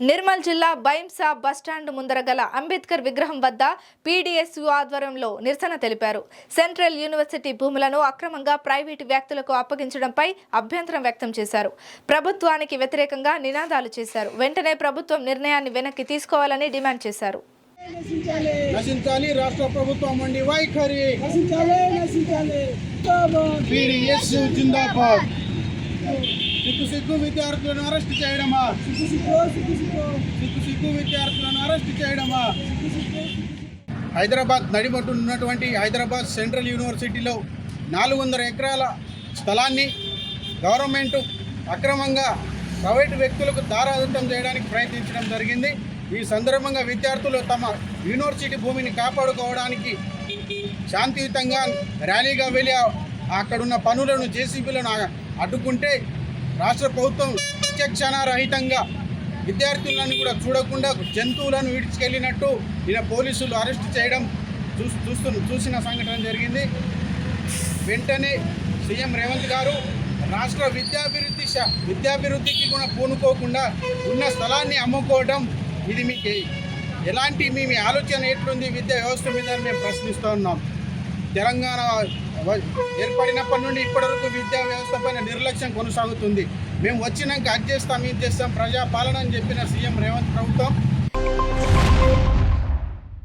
నిర్మల్ జిల్లా బైంసా బస్టాండ్ ముందర గల అంబేద్కర్ విగ్రహం వద్ద పీడీఎస్యు ఆధ్వర్యంలో నిరసన తెలిపారు. సెంట్రల్ యూనివర్సిటీ భూములను అక్రమంగా ప్రైవేటు వ్యక్తులకు అప్పగించడంపై అభ్యంతరం వ్యక్తం చేశారు. ప్రభుత్వానికి వ్యతిరేకంగా నినాదాలు చేశారు. వెంటనే ప్రభుత్వం నిర్ణయాన్ని వెనక్కి తీసుకోవాలని డిమాండ్ చేశారు. నశించాలి. రాష్ట్ర ప్రభుత్వం వైఖరి. నశించాలి. నశించాలి. జిందాబాద్. పీడిఎస్ జిందాబాద్. సిగ్గు సిగ్గు విద్యార్థులను అరెస్ట్ చేయడమా? సిగ్గు సిగ్గు, సిగ్గు సిగ్గు, సిగ్గు సిగ్గు విద్యార్థులను అరెస్ట్ చేయడమా. హైదరాబాద్ నడిబొట్టున ఉన్నటువంటి హైదరాబాద్ సెంట్రల్ యూనివర్సిటీలో నాలుగు వందల ఎకరాల స్థలాన్ని గవర్నమెంట్ అక్రమంగా ప్రైవేటు వ్యక్తులకు దారాదత్తం చేయడానికి ప్రయత్నించడం జరిగింది. ఈ సందర్భంగా విద్యార్థులు తమ యూనివర్సిటీ భూమిని కాపాడుకోవడానికి శాంతియుతంగా ర్యాలీగా వెళ్ళి అక్కడున్న పనులను జేసీబీలను అడ్డుకుంటే రాష్ట్ర ప్రభుత్వం విచక్షణారహితంగా విద్యార్థులను కూడా చూడకుండా జంతువులను విడిచికెళ్ళినట్టు ఈయన పోలీసులు అరెస్ట్ చేయడం చూ చూస్తు చూసిన సంఘటన జరిగింది. వెంటనే సీఎం రేవంత్ గారు రాష్ట్ర విద్యాభివృద్ధి విద్యాభివృద్ధికి కూడా పూనుకోకుండా ఉన్న స్థలాన్ని అమ్ముకోవడం ఇది మీకు ఎలాంటి మీ ఆలోచన ఎట్లుంది? విద్యా వ్యవస్థ మీద మేము ప్రశ్నిస్తూ ఉన్నాం. తెలంగాణ ఏర్పడినప్పటి నుండి ఇప్పటివరకు విద్యా వ్యవస్థ పైన నిర్లక్ష్యం కొనసాగుతుంది. మేము వచ్చినాక అది చేస్తాం ఇది చేస్తాం ప్రజాపాలన అని చెప్పిన సీఎం రేవంత్ ప్రభుత్వం